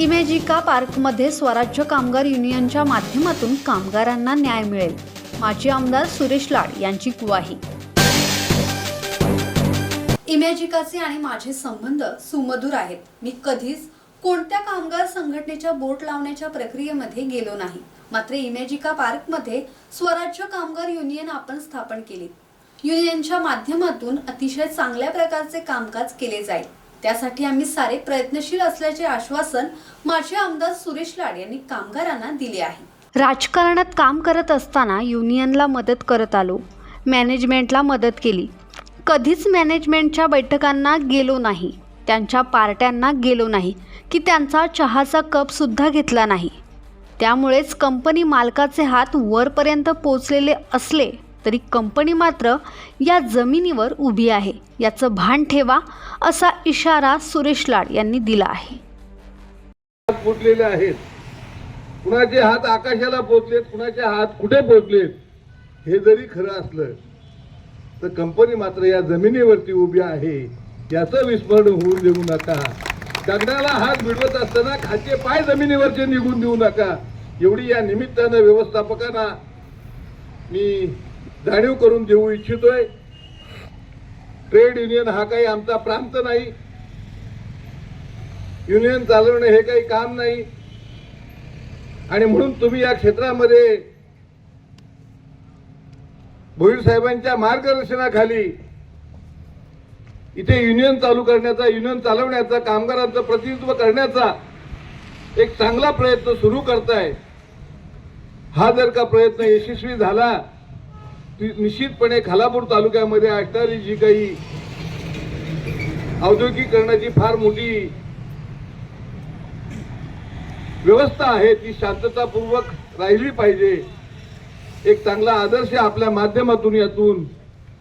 इमेजिका पार्कमध्ये स्वराज्य कामगार युनियनच्या माध्यमातून कामगारांना न्याय मिळेल. माजी आमदार सुरेश लाड यांची ग्वाही. इमेजिकाचे आणि माझे संबंध सुमधुर आहेत. मी कधीच कोणत्या कामगार संघटनेच्या बोट लावण्याच्या प्रक्रियेमध्ये गेलो नाही. मात्र इमेजिका पार्कमध्ये स्वराज्य कामगार युनियन आपण स्थापन केली. युनियनच्या माध्यमातून अतिशय चांगल्या प्रकारचे कामकाज केले जाईल. त्यासाठी आम्ही सारे प्रयत्नशील असल्याचे आश्वासन माजी आमदार सुरेश लाड यांनी कामगारांना दिले आहे. राजकारणात काम करत असताना युनियनला मदत करत आलो. मॅनेजमेंटला मदत केली. कधीच मॅनेजमेंटच्या बैठकांना गेलो नाही. त्यांच्या पार्ट्यांना गेलो नाही की त्यांचा चहाचा कपसुद्धा घेतला नाही. त्यामुळेच कंपनी मालकाचे हात वरपर्यंत पोचलेले असले तरी कंपनी मात्र या जमिनीवर उभी आहे. याचं भान ठेवा असा इशारा सुरेश लाड यांनी दिला आहे. हात फुटलेले आहेत. कुणाचे हात आकाशाला पोचलेत कुणाचे हात कुठे पोचलेत हे जरी खरं असलं तर कंपनी मात्र या जमिनीवरती उभी आहे. याचं विस्मरण होऊन देऊ नका. गगनाला हात भिडवत असताना खालचे पाय जमिनीवरचे निघून देऊ नका. एवढी या निमित्तानं व्यवस्थापकांना मी जाणीव करून देऊ इच्छितोय. ट्रेड युनियन हा काही आमचा प्रांत नाही. युनियन चालवणं हे काही काम नाही. आणि म्हणून तुम्ही या क्षेत्रामध्ये भोईर साहेबांच्या मार्गदर्शनाखाली इथे युनियन चालू करण्याचा युनियन चालवण्याचा कामगारांचं प्रतिनिधित्व करण्याचा एक चांगला प्रयत्न सुरू करताय. हा जर का प्रयत्न यशस्वी झाला ती निश्चितपणे खालापूर तालुक्यामध्ये असणारी जी काही औद्योगिकरणाची फार मोठी व्यवस्था आहे ती शांततापूर्वक राहिली पाहिजे. एक चांगला आदर्श आपल्या माध्यमातून यातून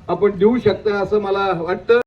आपण देऊ शकता असं मला वाटतं.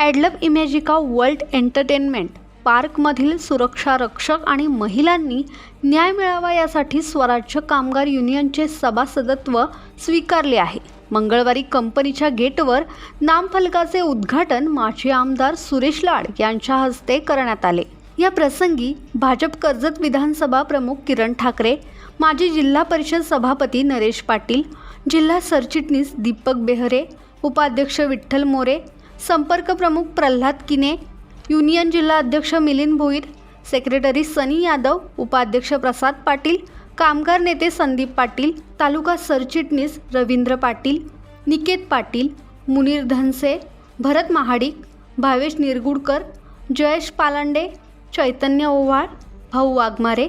Adlabs Imagica world entertainment. पार्कमधील सुरक्षा रक्षक आणि महिलांनी न्याय मिळावा यासाठी स्वराज्य कामगार युनियनचे सभासदत्व स्वीकारले आहे. मंगळवारी कंपनीच्या गेटवर नामफलकाचे उद्घाटन माजी आमदार सुरेश लाड यांच्या हस्ते करण्यात आले. या प्रसंगी भाजप कर्जत विधानसभा प्रमुख किरण ठाकरे माजी जिल्हा परिषद सभापती नरेश पाटील जिल्हा सरचिटणीस दीपक बेहरे उपाध्यक्ष विठ्ठल मोरे संपर्क प्रमुख प्रल्हाद किने युनियन जिल्हा अध्यक्ष मिलिंद भोईर सेक्रेटरी सनी यादव उपाध्यक्ष प्रसाद पाटील कामगार नेते संदीप पाटील तालुका सरचिटणीस रवींद्र पाटील निकेत पाटील मुनीर धनसे भरत महाडिक भावेश निरगुडकर जयेश पालांडे चैतन्य ओव्हाळ भाऊ वाघमारे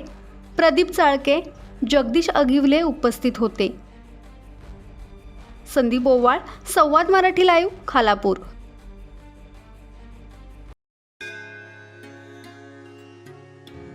प्रदीप चाळके जगदीश अगिवले उपस्थित होते. संदीप ओवाळ संवाद मराठी लाईव्ह खालापूर.